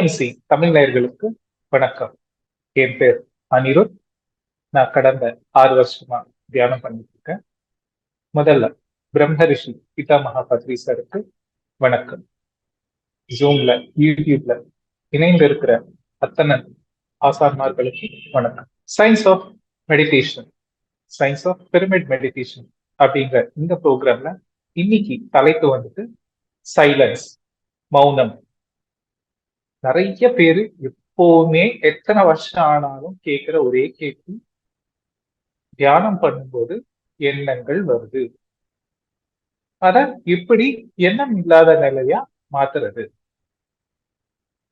TMC Tamil நேயர்களுக்கு வணக்கம். என் பேர் அனிருத். நான் கடந்த ஆறு வருஷமா தியானம் பண்ணிட்டு இருக்கேன் முதல்ல பிரம்மரிஷி பிதாமகா பத்ரி வணக்கம். ஜூம்ல யூடியூப்ல இணைந்து இருக்கிற அத்தனை ஆசான்மார்களுக்கு வணக்கம். Science of meditation science of pyramid meditation அப்படிங்கிற இந்த ப்ரோக்ராம்ல இன்னைக்கு தலைப்பு வந்துட்டு சைலன்ஸ் மௌனம் நிறைய பேரு எப்போவுமே எத்தனை வருஷம் ஆனாலும் கேட்கிற ஒரே கேள்வி தியானம் பண்ணும்போது எண்ணங்கள் வருது. அத இப்படி எண்ணம் இல்லாத நிலையா மாத்துறது.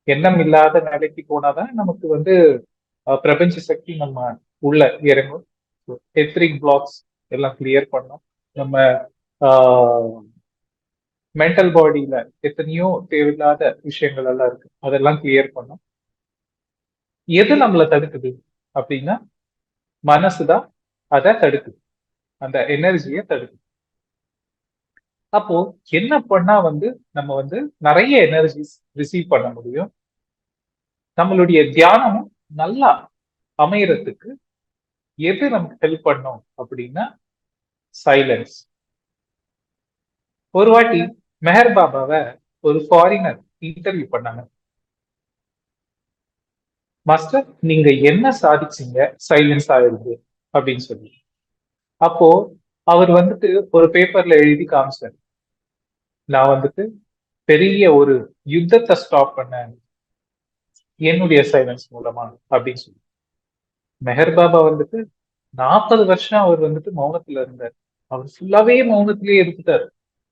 எண்ணம் இல்லாத நிலைக்கு போனாதான் நமக்கு வந்து பிரபஞ்ச சக்தி நம்ம உள்ள இறங்கும். எத்ரிக் பிளாக்ஸ் எல்லாம் கிளியர் பண்ணோம். நம்ம மென்டல் பாடியில எத்தனையோ தேவையில்லாத விஷயங்கள் எல்லாம் இருக்கு. அதெல்லாம் கிளியர் பண்ணும். எது நம்மளை தடுக்குது அப்படின்னா மனசுதான் அதை தடுக்குது. அந்த எனர்ஜியை தடுக்குது. அப்போ என்ன பண்ணா வந்து நம்ம வந்து நிறைய எனர்ஜிஸ் ரிசீவ் பண்ண முடியும்? நம்மளுடைய தியானமும் நல்லா அமையறதுக்கு எது நமக்கு ஹெல்ப் பண்ணும் அப்படின்னா சைலன்ஸ் ஒரு வாட்டி மெஹர் பாபாவை ஒரு ஃபாரினர் இன்டர்வியூ பண்ணாங்க. மாஸ்டர் நீங்க என்ன சாதிச்சீங்க? சைலன்ஸ் ஆயிருக்கு அப்படின்னு சொல்லி. அப்போ அவர் வந்துட்டு ஒரு பேப்பர்ல எழுதி காமிச்சார். நான் வந்துட்டு பெரிய ஒரு யுத்தத்தை ஸ்டாப் பண்ணேன். என்னுடைய சைலன்ஸ் மூலமா அப்படின்னு சொல்லி. மெஹர் பாபா வந்துட்டு நாற்பது வருஷம் அவர் வந்துட்டு மௌனத்துல இருந்தார். அவர் ஃபுல்லாவே மௌனத்திலேயே இருந்துட்டார்.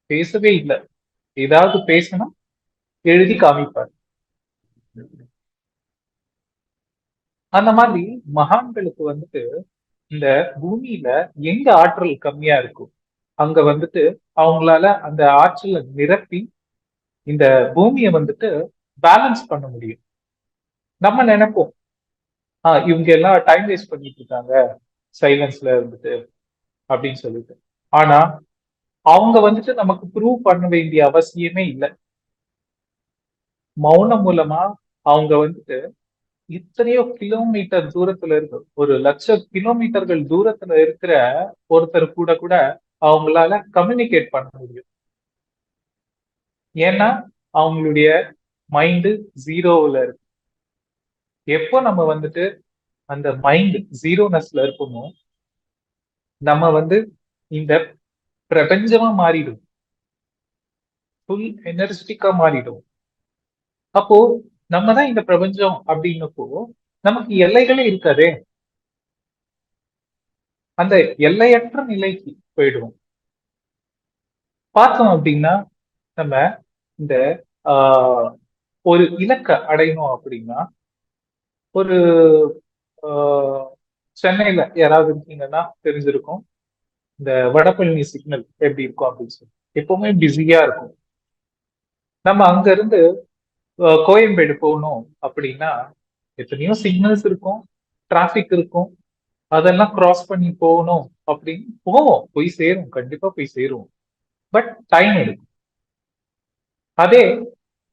பேசவே இல்லை. ஏதாவது பேசணும் எழுதி காமிப்பார். அந்த மாதிரி மகான்களுக்கு வந்துட்டு இந்த பூமியில எங்க ஆற்றல் கம்மியா இருக்கும் அங்க வந்துட்டு அவங்களால அந்த ஆற்றலை நிரப்பி இந்த பூமியை வந்துட்டு பேலன்ஸ் பண்ண முடியும். நம்ம நினைப்போம். ஆஹ் இவங்க எல்லாம் டைம் வேஸ்ட் பண்ணிட்டு இருக்காங்க சைலன்ஸ்ல இருந்துட்டு அப்படின்னு சொல்லிட்டு. ஆனா அவங்க வந்துட்டு நமக்கு ப்ரூவ் பண்ண வேண்டிய அவசியமே இல்லை. மௌனம் மூலமா அவங்க வந்துட்டு இத்தனையோ கிலோமீட்டர் தூரத்துல இருக்கு. ஒரு லட்ச கிலோமீட்டர்கள் தூரத்துல இருக்கிற ஒருத்தர் கூட கூட அவங்களால கம்யூனிகேட் பண்ண முடியும். ஏன்னா அவங்களுடைய மைண்டு ஜீரோவில் இருக்கு. எப்போ நம்ம வந்துட்டு அந்த மைண்ட் ஜீரோனஸ்ல இருப்போமோ நம்ம வந்து இந்த பிரபஞ்சமா மாறிடும் ஃபுல் எனர்ஜெட்டிக்கா மாறிடும் அப்போ நம்ம தான் இந்த பிரபஞ்சம் அப்படின்னப்போ நமக்கு எல்லைகளே இருக்காதே அந்த எல்லையற்ற நிலைக்கு போயிடுவோம் பார்த்தோம் அப்படின்னா நம்ம இந்த ஆஹ் ஒரு இலக்க அடையணும் அப்படின்னா ஒரு சென்னையில யாராவது இருக்கீங்கன்னா தெரிஞ்சிருக்கும் இந்த வடபழனி சிக்னல் எப்படி இருக்கும் அப்படின்னு சொல்லி. எப்பவுமே பிஸியா இருக்கும். நம்ம அங்க இருந்து கோயம்பேடு போகணும் அப்படின்னா எத்தனையோ சிக்னல்ஸ் இருக்கும் டிராஃபிக் இருக்கும் அதெல்லாம் கிராஸ் பண்ணி போகணும் அப்படின்னு போவோம். போய் சேரும் கண்டிப்பா போய் சேருவோம். பட் டைம் எடுக்கும். அதே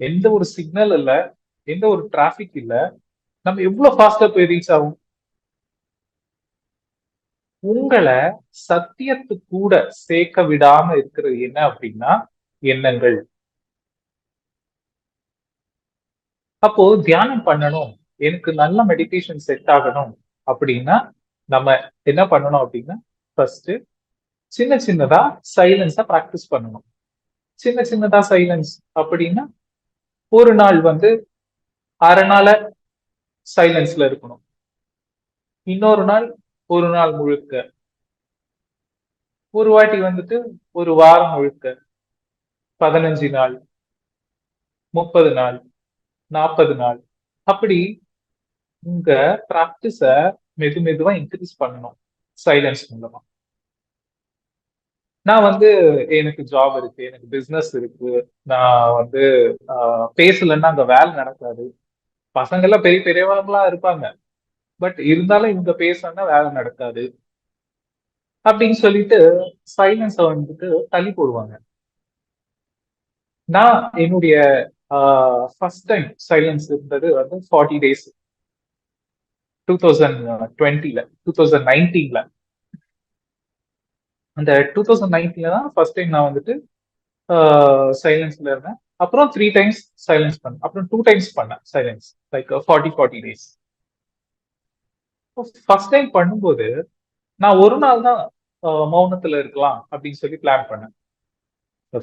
எந்த ஒரு சிக்னல் இல்ல எந்த ஒரு டிராஃபிக் இல்லை நம்ம எவ்வளவு ஃபாஸ்டா போய் ரீச் ஆகும்? உங்களை சத்தியத்து கூட சேர்க்க விடாம இருக்கிறது என்ன அப்படின்னா எண்ணங்கள். அப்போ தியானம் பண்ணணும் எனக்கு நல்ல மெடிடேஷன் செட் ஆகணும் அப்படின்னா நம்ம என்ன பண்ணணும் அப்படின்னா ஃபர்ஸ்ட் சின்ன சின்னதா சைலன்ஸா ப்ராக்டிஸ் பண்ணணும். சின்ன சின்னதா சைலன்ஸ் அப்படின்னா ஒரு நாள் வந்து அரை நாள சைலன்ஸ்ல இருக்கணும். இன்னொரு நாள் ஒரு நாள் முழுக்க. ஒரு வாட்டி வந்துட்டு ஒரு வாரம் முழுக்க. பதினஞ்சு நாள் முப்பது நாள் நாற்பது நாள். அப்படி உங்க ப்ராக்டிஸ மெது மெதுவா இன்க்ரீஸ் பண்ணணும். சைலன்ஸ் மூலமா. நான் வந்து எனக்கு ஜாப் இருக்கு எனக்கு பிசினஸ் இருக்கு. நான் வந்து பேசலன்னா அங்க வேலை நடக்காது. பசங்க எல்லாம் பெரிய பெரியவங்களா இருப்பாங்க. பட் இருந்தாலும் இவங்க பேசணும்னா வேலை நடக்காது. அப்படின்னு சொல்லிட்டு சைலன்ஸ வந்துட்டு தள்ளி போடுவாங்க. நான் என்னுடைய ஃபர்ஸ்ட் டைம் சைலன்ஸ் இருந்தது வந்து ஃபார்ட்டி டேஸ் டூ தௌசண்ட் டுவெண்ட்டில டூ தௌசண்ட் நைன்டீன்ல அந்த டூ தௌசண்ட் நைன்டீன்ல தான் ஃபர்ஸ்ட் டைம் நான் வந்துட்டு சைலன்ஸ்ல இருந்தேன். அப்புறம் த்ரீ டைம்ஸ் சைலன்ஸ் பண்ணேன். அப்புறம் டூ டைம்ஸ் பண்ணேன் silence like forty forty days first time பண்ணும்போது நான் ஒரு நாள் தான் மௌனத்துல இருக்கலாம் அப்படின்னு சொல்லி பிளான் பண்ணேன்.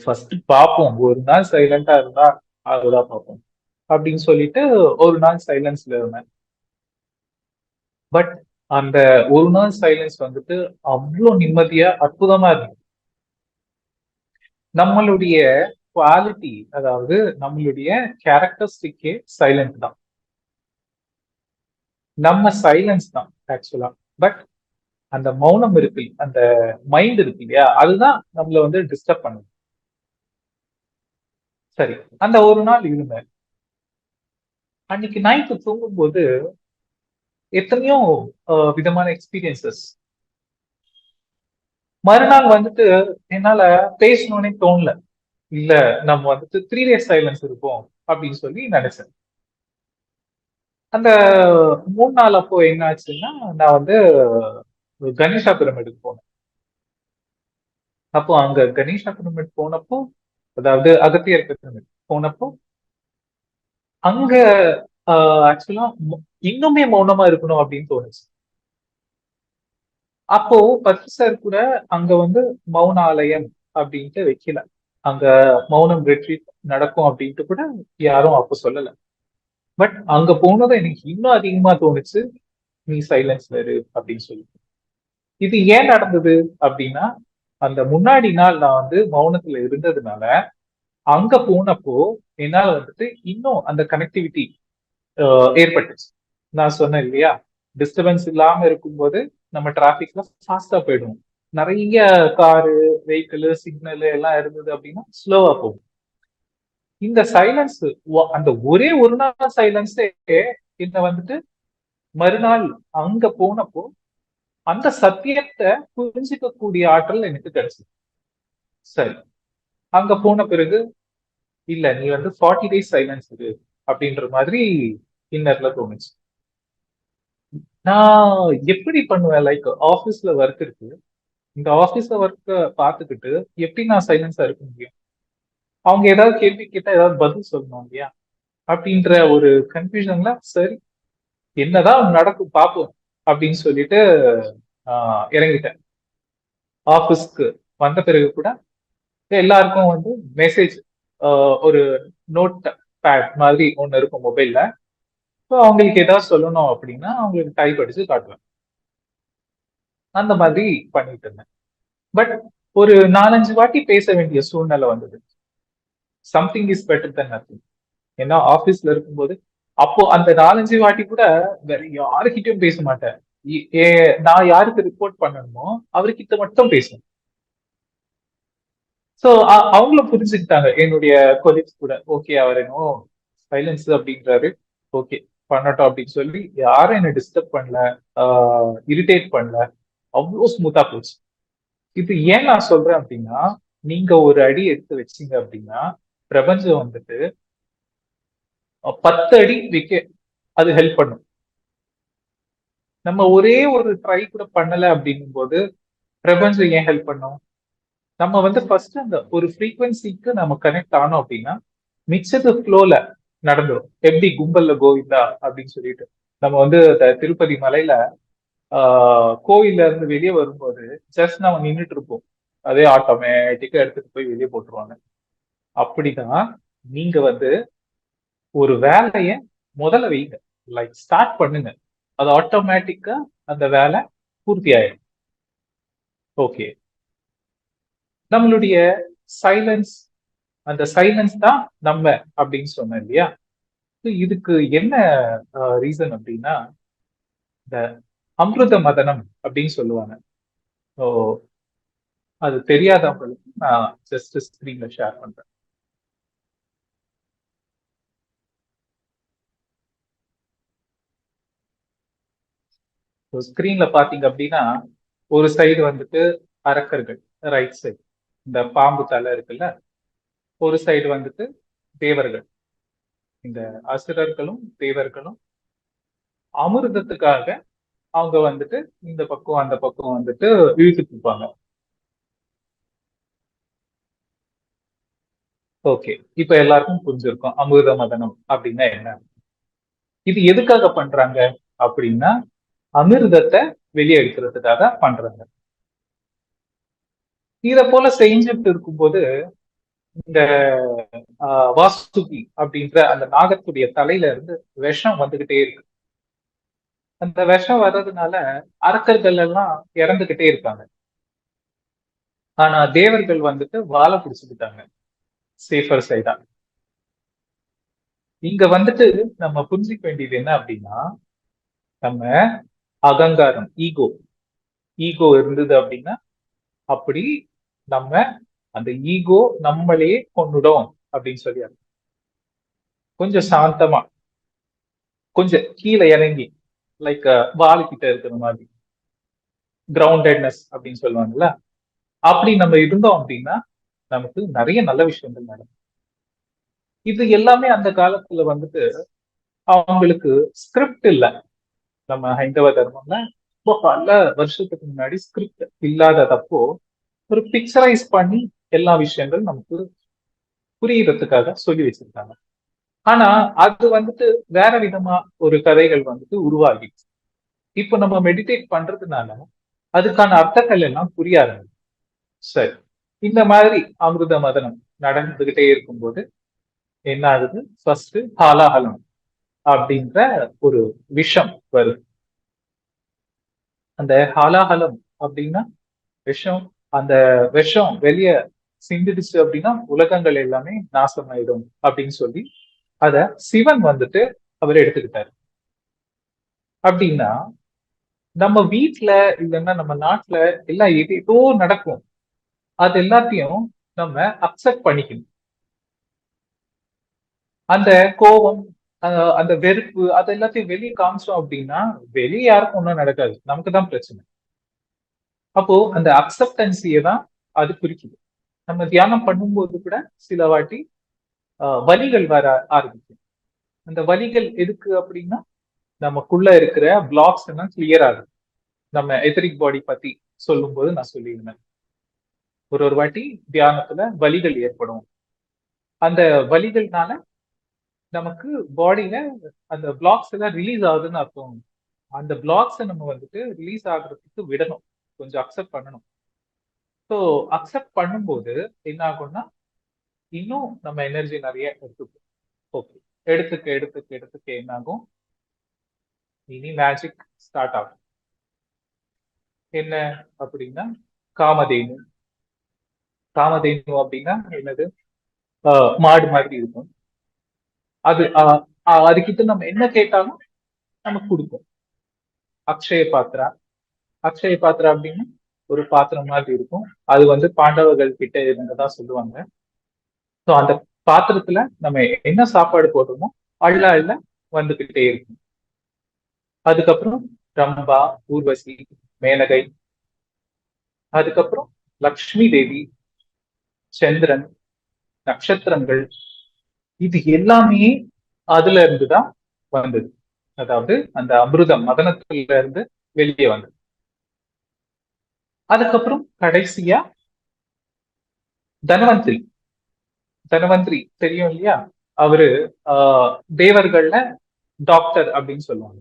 ஃபர்ஸ்ட் பார்ப்போம். ஒரு நாள் சைலண்டா இருந்தா அதுதான் பார்ப்போம். அப்படின்னு சொல்லிட்டு ஒரு நாள் சைலன்ஸ்ல இருந்தேன். பட் அந்த ஒரு நாள் சைலன்ஸ் வந்துட்டு அவ்வளோ நிம்மதியா அற்புதமா இருந்தது. நம்மளுடைய குவாலிட்டி அதாவது நம்மளுடைய கேரக்டரிஸ்டிக்கே சைலண்ட் தான். நம்ம சைலன்ஸ் தான் ஆக்சுவலா பட் அந்த மௌனம் இருக்கு அந்த மைண்ட் இருக்கு இல்லையா? அதுதான் நம்மள வந்து டிஸ்டர்ப் பண்ணுது. சரி அந்த ஒரு நாள் இருந்தேன் அன்னைக்கு நைட்டு தூங்கும்போது எத்தனையோ விதமான எக்ஸ்பீரியன்சஸ் மறுநாள் வந்துட்டு என்னால பேசணும்னே தோணல. இல்ல நம்ம வந்துட்டு த்ரீ டேஸ் சைலன்ஸ் இருப்போம் அப்படின்னு சொல்லி நினைச்சேன். அந்த மூணு நாள் அப்போ என்ன ஆச்சுன்னா நான் வந்து கணேஷா பிரமிடுக்கு போனேன். அப்போ அங்க கணேஷா பிரமிட் போனப்போ அதாவது அகத்தியர் பிரமிட் போனப்போ அங்க ஆக்சுவலா இன்னுமே மௌனமா இருக்கணும் அப்படின்னு தோணுச்சு. அப்போ பத்து சார் கூட அங்க வந்து மௌன ஆலயம் அப்படின்ட்டு வைக்கல. அங்க மௌனம் ரெட்ரீட் நடக்கும் அப்படின்ட்டு கூட யாரும் அப்போ சொல்லல. பட் அங்க போனதை எனக்கு இன்னும் அதிகமா தோணுச்சு நீ சைலன்ஸ்ல இரு அப்படின்னு சொல்லி. இது ஏன் நடந்தது அப்படின்னா அந்த முன்னாடி நாள் நான் வந்து மௌனத்துல இருந்ததுனால அங்க போனப்போ என்னால வந்துட்டு இன்னும் அந்த கனெக்டிவிட்டி ஏற்பட்டுச்சு. நான் சொன்னேன் இல்லையா டிஸ்டர்பன்ஸ் இல்லாம இருக்கும்போது நம்ம டிராபிக்ல ஃபாஸ்டா போயிடுவோம் நிறைய காரு வெஹிக்கிள் சிக்னல் எல்லாம் இருந்தது அப்படின்னா ஸ்லோவா போகும். இந்த சைலன்ஸ் அந்த ஒரே ஒரு நாள் சைலன்ஸே இந்த வந்துட்டு மறுநாள் அங்க போனப்போ அந்த சத்தியத்தை புரிஞ்சுக்கக்கூடிய ஆற்றல் எனக்கு கிடைச்சது. சரி. அங்க போன பிறகு இல்ல நீ வந்து ஃபார்ட்டி டேஸ் சைலன்ஸ் இரு அப்படின்ற மாதிரி இன்னர்ல தோணுச்சு. நான் எப்படி பண்ணுவேன்? லைக் ஆபீஸ்ல ஒர்க் இருக்கு. இந்த ஆபீஸ்ல ஒர்க்க பார்த்துக்கிட்டு எப்படி நான் சைலன்ஸா இருக்க முடியும்? அவங்க ஏதாவது கேள்வி கேட்டா ஏதாவது பதில் சொல்லணும் இல்லையா? அப்படின்ற ஒரு கன்ஃபியூஷன்ல சரி என்னதான் நடக்கும் பார்ப்போம் அப்படின்னு சொல்லிட்டு இறங்கிட்டேன். ஆபீஸ்க்கு வந்த பிறகு கூட எல்லாருக்கும் வந்து மெசேஜ் ஒரு நோட் பேட் மாதிரி ஒன்று இருக்கும் மொபைல்ல ஸோ அவங்களுக்கு ஏதாவது சொல்லணும் அப்படின்னா அவங்களுக்கு டைப் அடிச்சு காட்டுவேன். அந்த மாதிரி பண்ணிட்டு இருந்தேன். பட் ஒரு நாலஞ்சு வாட்டி பேச வேண்டிய சூழ்நிலை வந்தது. Something is better than nothing ஏன்னா ஆபீஸ்ல இருக்கும்போது அப்போ அந்த நாலஞ்சு வாட்டி கூட வேற யாருக்கிட்டயும் பேச மாட்டேன். நான் யாருக்கு ரிப்போர்ட் பண்ணணுமோ அவர்கிட்ட மட்டும் பேசுவேன். ஸோ அவங்களும் புரிஞ்சுக்கிட்டாங்க. என்னுடைய கொலீக்ஸ் கூட ஓகே அவர் என்னோ சைலன்ஸ் அப்படின்றாரு. ஓகே பண்ணட்டும் அப்படின்னு சொல்லி யாரும் என்ன டிஸ்டர்ப் பண்ணல இரிட்டேட் பண்ணல. அவ்வளோ ஸ்மூத்தா போச்சு. இது ஏன் நான் சொல்றேன் அப்படின்னா நீங்க ஒரு அடி எடுத்து வச்சீங்க அப்படின்னா பிரபஞ்சம் வந்துட்டு பத்து அடி விக்க அது ஹெல்ப் பண்ணும். நம்ம ஒரே ஒரு ட்ரை கூட பண்ணல அப்படிங்கும் போது பிரபஞ்சம் ஏன் ஹெல்ப் பண்ணும்? நம்ம வந்து ஃபர்ஸ்ட் அந்த ஒரு ஃப்ரீக்வன்சிக்கு நம்ம கனெக்ட் ஆனோம் அப்படின்னா மிச்சது ஃப்ளோல நடந்துடும் எப்படி? கும்பல்ல கோவிந்தா அப்படின்னு சொல்லிட்டு. நம்ம வந்து திருப்பதி மலையில ஆஹ் இருந்து வெளியே வரும்போது ஜஸ்ட் நம்ம நின்றுட்டு இருப்போம். அதே ஆட்டோமேட்டிக்கா எடுத்துட்டு போய் வெளியே போட்டுருவாங்க. அப்படிதான் நீங்க வந்து ஒரு வேலைய முதல்ல வைங்க. லைக் ஸ்டார்ட் பண்ணுங்க. அது ஆட்டோமேட்டிக்கா அந்த வேலை பூர்த்தி ஆயிடும் ஓகே நம்மளுடைய சைலன்ஸ் அந்த சைலன்ஸ் தான் நம்ம அப்படின்னு சொன்னேன் இல்லையா? இதுக்கு என்ன ரீசன் அப்படின்னா இந்த அமிர்த மதனம் அப்படின்னு சொல்லுவாங்க. ஸோ அது தெரியாதவங்களுக்கு நான் ஜஸ்ட் ஸ்கிரீன்ல ஷேர் பண்றேன். ஸ்கிரீன்ல பாத்தீங்க அப்படின்னா ஒரு சைடு வந்துட்டு அரக்கர்கள் ரைட் சைடு இந்த பாம்பு தலை இருக்குல்ல ஒரு சைடு வந்துட்டு தேவர்கள். இந்த அசுரர்களும் தேவர்களும் அமிர்தத்துக்காக அவங்க வந்துட்டு இந்த பக்கம் அந்த பக்கம் வந்துட்டு இழுத்துட்டு இருப்பாங்க. ஓகே இப்ப எல்லாருக்கும் புரிஞ்சிருக்கும் அமிர்த மதனம் அப்படின்னா என்ன? இது எதுக்காக பண்றாங்க அப்படின்னா அமிர்தத்தை வெளியே எடுக்கிறதுக்காக பண்றாங்க. இத போல செஞ்சுட்டு இருக்கும்போது இந்த வாசுகி அப்படின்ற அந்த நாகத்துடைய தலையில இருந்து விஷம் வந்துகிட்டே இருக்கு. அந்த விஷம் வர்றதுனால அரக்கர்கள் எல்லாம் இறந்துகிட்டே இருக்காங்க. ஆனா தேவர்கள் வந்துட்டு வாழை பிடிச்சுக்கிட்டாங்க. சேஃபர் சைடா. இங்க வந்துட்டு நம்ம புரிஞ்சிக்க வேண்டியது என்ன அப்படின்னா நம்ம அகங்காரம் ஈகோ ஈகோ இருந்தது அப்படின்னா அப்படி நம்ம அந்த ஈகோ நம்மளையே கொண்டுடும் அப்படின்னு சொல்லி கொஞ்சம் சாந்தமா கொஞ்சம் கீழே இறங்கி லைக் வால் கிட்ட இருக்கிற மாதிரி கிரவுண்டட்னஸ் அப்படின்னு சொல்லுவாங்கல்ல அப்படி நம்ம இருந்தோம் அப்படின்னா நமக்கு நிறைய நல்ல விஷயங்கள் நடக்கும். இது எல்லாமே அந்த காலத்துல வந்துட்டு அவங்களுக்கு ஸ்கிரிப்ட் இல்ல. நம்ம ஹைந்தவ தர்மம்ல இப்போ பல வருஷத்துக்கு முன்னாடி ஸ்கிரிப்ட் இல்லாததப்போ ஒரு பிக்சரைஸ் பண்ணி எல்லா விஷயங்கள் நமக்கு புரியறதுக்காக சொல்லி வச்சிருக்காங்க ஆனா அது வந்துட்டு வேற விதமா ஒரு கதைகள் வந்துட்டு உருவாகிடுச்சு இப்ப நம்ம மெடிடேட் பண்றதுனால அதுக்கான அர்த்தங்கள் எல்லாம் புரிய ஆரம்பிச்சு சரி இந்த மாதிரி அமிர்த மதனம் நடந்துகிட்டே இருக்கும்போது என்ன ஆகுது ஃபர்ஸ்ட் ஹாலாஹலம் அப்படின்ற ஒரு விஷம் வருது அந்த ஹாலாஹலம் அப்படின்னா விஷம் அந்த விஷம் வெளிய சிந்திடுச்சு அப்படின்னா உலகங்கள் எல்லாமே நாசமாயிடும் அப்படின்னு சொல்லி அத சிவன் வந்துட்டு அவர் எடுத்துக்கிட்டாரு. அப்படின்னா நம்ம வீட்டுல இல்லைன்னா நம்ம நாட்டுல எல்லாம் ஏதோ நடக்கும். அது எல்லாத்தையும் நம்ம அக்செப்ட் பண்ணிக்கணும். அந்த கோபம் அந்த வெறுப்பு அது எல்லாத்தையும் வெளியே காமிச்சோம் அப்படின்னா வெளியே யாருக்கும் ஒன்றும் நடக்காது. நமக்கு தான் பிரச்சனை. அப்போ அந்த அக்செப்டன்சியை தான் அது குறிக்குது. நம்ம தியானம் பண்ணும்போது கூட சில வாட்டி வலிகள் வர ஆரம்பிக்கும். அந்த வலிகள் எதுக்கு அப்படின்னா நமக்குள்ள இருக்கிற பிளாக்ஸ் எல்லாம் கிளியர் ஆகுது. நம்ம எத்தரிக் பாடி பத்தி சொல்லும் போது நான் சொல்லியிருந்தேன். ஒரு ஒரு வாட்டி தியானத்துல வலிகள் ஏற்படும். அந்த வலிகள்னால நமக்கு பாடியில அந்த பிளாக்ஸ் எல்லாம் ரிலீஸ் ஆகுதுன்னு அர்த்தம். அந்த பிளாக்ஸை நம்ம வந்துட்டு ரிலீஸ் ஆகுறதுக்கு விடணும். கொஞ்சம் அக்செப்ட் பண்ணணும். ஸோ அக்செப்ட் பண்ணும்போது என்ன ஆகும்னா இன்னும் நம்ம எனர்ஜி நிறைய எடுத்துப்போம். ஓகே எடுத்துக்க எடுத்துக்க எடுத்துக்க என்ன ஆகும்? இனி மேஜிக் ஸ்டார்ட் ஆகும். என்ன அப்படின்னா காமதேனு. காமதேனு அப்படின்னா என்னது? மாடு மாதிரி இருக்கும். அது அதுக்கிட்ட நம்ம என்ன கேட்டாலும் நமக்கு கொடுக்கும் அக்ஷய பாத்திரா அக்ஷய பாத்திரா அப்படின்னு ஒரு பாத்திரம் மாதிரி இருக்கும் அது வந்து பாண்டவர்கள் கிட்ட இருந்ததா சொல்லுவாங்க ஸோ அந்த பாத்திரத்துல நம்ம என்ன சாப்பாடு போடுறோமோ அள்ள அள்ள வந்துகிட்டே இருக்கும் அதுக்கப்புறம் ரம்பா ஊர்வசி மேனகை அதுக்கப்புறம் லக்ஷ்மி தேவி சந்திரன் நட்சத்திரங்கள் இது எல்லாமே அதுல இருந்துதான் வந்தது. அதாவது அந்த அமிர்தம் மதனத்துல இருந்து வெளியே வந்தது. அதுக்கப்புறம் கடைசியா தனவந்திரி. தனவந்திரி தெரியும் இல்லையா? அவரு தேவர்கள்ல டாக்டர் அப்படின்னு சொல்லுவாங்க.